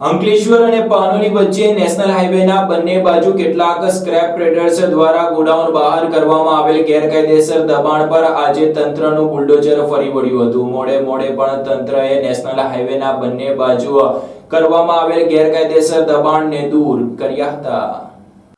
અંકલેશ્વર અને પાનોલી વચ્ચે નેશનલ હાઈવેના બંને બાજુ કેટલાક સ્ક્રેપ ટ્રેડર્સ દ્વારા ગોડાઉન બહાર કરવામાં આવેલ ગેરકાયદેસર દબાણ પર આજે તંત્રનું બુલડોઝર ફરી વળ્યું હતું. મોડે મોડે પણ તંત્રએ નેશનલ હાઈવેના બંને બાજુ કરવામાં આવેલ ગેરકાયદેસર દબાણને દૂર કર્યા હતા.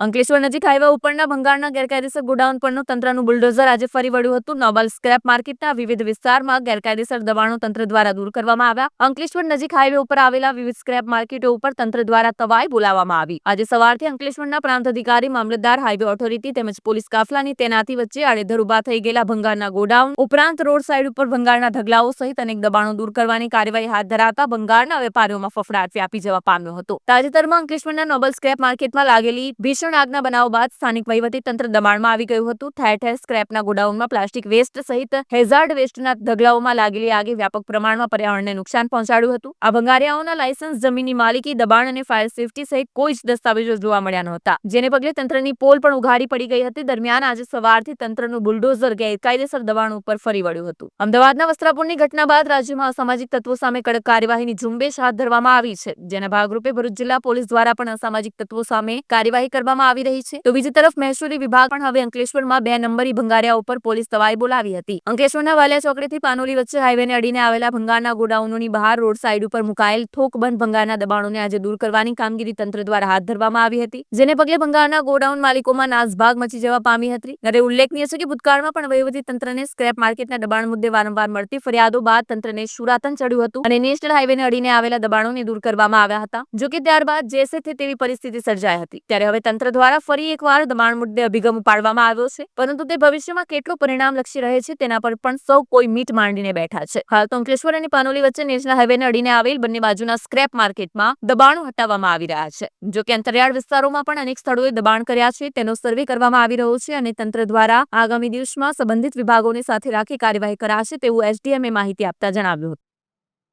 અંકલેશ્વર નજીક હાઈવે ઉપરના ભંગારના ગેરકાયદેસર ગોડાઉન પરનું તંત્રનું બુલડોઝર આજે ફરી વળ્યું હતું. નોબલ સ્ક્રેપ માર્કેટના વિવિધ વિસ્તારમાં ગેરકાયદેસર દબાણો તંત્ર દ્વારા દૂર કરવામાં આવ્યા. અંકલેશ્વર નજીક હાઈવે ઉપર આવેલા વિવિધ સ્ક્રેપ માર્કેટો ઉપર તંત્ર દ્વારા તવાઈ બોલાવવામાં આવી. આજે સવારથી અંકલેશ્વરના પ્રાંત અધિકારી, મામલતદાર હાઈવે ઓથોરિટી તેમજ પોલીસ કાફલાની તેનાથી વચ્ચે આડેધર ઊભા થઈ ગયેલા ભંગારના ગોડાઉન, ઉપરાંત રોડ સાઈડ ઉપર ભંગારના ઢગલાઓ સહિત અનેક દબાણો દૂર કરવાની કાર્યવાહી હાથ ધરાતા ભંગારના વેપારીઓમાં ફફડાટ વ્યાપી જવા પામ્યો હતો. તાજેતરમાં અંકલેશ્વરના નોબલ સ્ક્રેપ માર્કેટમાં લાગેલી ભીષણ આગના બનાવ બાદ સ્થાનિક વહીવટી તંત્ર દબાણમાં આવી ગયું હતું. ઠેર ઠેર સ્ક્રેપના ગોડાઉનમાં પ્લાસ્ટિક વેસ્ટ સહિત હેઝાર્ડ વેસ્ટના ઢગલાઓમાં લાગેલી આગે વ્યાપક પ્રમાણમાં પર્યાવરણને નુકસાન પહોંચાડ્યું હતું. આ ભંગારિયાઓના લાયસન્સ, જમીનની માલિકી, દબાણ અને ફાયર સેફટી સહિત કોઈ જ દસ્તાવેજો જોવા મળ્યા નહોતા. જેને પગલે તંત્રની પોલ પણ ઉઘાડી પડી ગઈ હતી. દરમિયાન આજે સવારથી તંત્રનું બુલડોઝર ગેરકાયદેસર દબાણ ઉપર ફરી વળ્યું હતું. અમદાવાદના વસ્ત્રાપુરની ઘટના બાદ રાજ્યમાં અસામાજિક તત્વો સામે કડક કાર્યવાહીની ઝુંબેશ હાથ ધરવામાં આવી છે. જેના ભાગરૂપે ભરૂચ જિલ્લા પોલીસ દ્વારા પણ અસામાજિક તત્વો સામે કાર્યવાહી કરવામાં આવી રહી છે. તો બીજી તરફ મહેસૂલી વિભાગ પણ હવે અંકલેશ્વરમાં બે નંબરી ભંગારિયા ઉપર પોલીસ તવાઈ બોલાવી હતી. અંકલેશ્વરના વાલિયા ચોકડીથી પાનોલી વચ્ચે હાઈવેને અડીને આવેલા ભંગારના ગોડાઉનોની બહાર રોડ સાઈડ ઉપર મુકાયેલ થોકબંધ ભંગારના દબાણોને આજે દૂર કરવાની કામગીરી તંત્ર દ્વારા હાથ ધરવામાં આવી હતી. જેને પગલે ભંગારના ગોડાઉન માલિકોમાં નાસભાગ મચી જવા પામી હતી. ત્યારે ઉલ્લેખનીય છે કે ભૂતકાળમાં પણ વહીવટી તંત્રને સ્ક્રેપ માર્કેટના દબાણ મુદ્દે વારંવાર મળતી ફરિયાદો બાદ તંત્રને શુરાતન ચડ્યું હતું અને નેશનલ હાઈવેને અડીને આવેલા દબાણોને દૂર કરવામાં આવ્યા હતા. જો કે ત્યારબાદ જેસે તેવી પરિસ્થિતિ સર્જાઈ હતી. ત્યારે હવે તંત્ર દ્વારા ફરી એકવાર દબાણ મુદ્દે અભિગમ પાડવામાં આવ્યો છે. પરંતુ તે ભવિષ્યમાં કેટલું પરિણામલક્ષી રહે છે તેના પર પણ સૌ કોઈ મીટ માંડીને બેઠા છે. હાલ તો અંકલેશ્વર અને પાનોલી વચ્ચે નેશનલ હાઈવેને અડીને આવેલ બંને બાજુના સ્ક્રેપ માર્કેટમાં દબાણો હટાવવામાં આવી રહ્યા છે. જો કે અંતરિયાળ વિસ્તારોમાં પણ અનેક સ્થળોએ દબાણ કર્યા છે, તેનો સર્વે કરવામાં આવી રહ્યો છે અને તંત્ર દ્વારા આગામી દિવસમાં સંબંધિત વિભાગોને સાથે રાખી કાર્યવાહી કરાશે તેવું એસડીએમએ માહિતી આપતા જણાવ્યું હતું.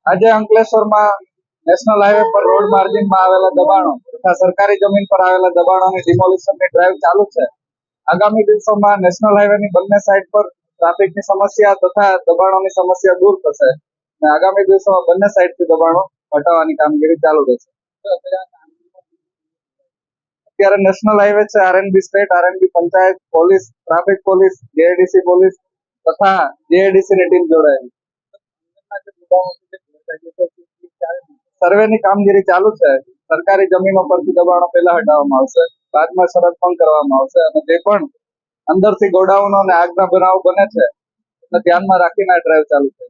આજે અંકલેશ્વરમાં નેશનલ હાઈવે પર રોડ માર્જિનમાં આવેલા દબાણો તથા સરકારી જમીન પર આવેલા દબાણોની ડિમોલિશનની ડ્રાઈવ ચાલુ છે. આગામી દિવસોમાં નેશનલ હાઈવેની બંને સાઈડ પર ટ્રાફિકની સમસ્યા તથા દબાણોની સમસ્યા દૂર થશે અને આગામી દિવસોમાં બંને સાઈડથી દબાણો હટાવવાની કામગીરી ચાલુ રહેશે. અત્યારે નેશનલ હાઈવે છે RNB state RNB panchayat police traffic police JADC police તથા જેએડીસી ની ટીમ જોડાયેલી સર્વેની કામગીરી ચાલુ છે. સરકારી જમીનો પરથી દબાણો પહેલા હટાવવામાં આવશે. બાદમાં શરત પણ કરવામાં આવશે અને જે પણ અંદરથી ગોડાઉનો અને આગના બનાવો બને છે ધ્યાનમાં રાખીને આ ડ્રાઈવ ચાલુ છે.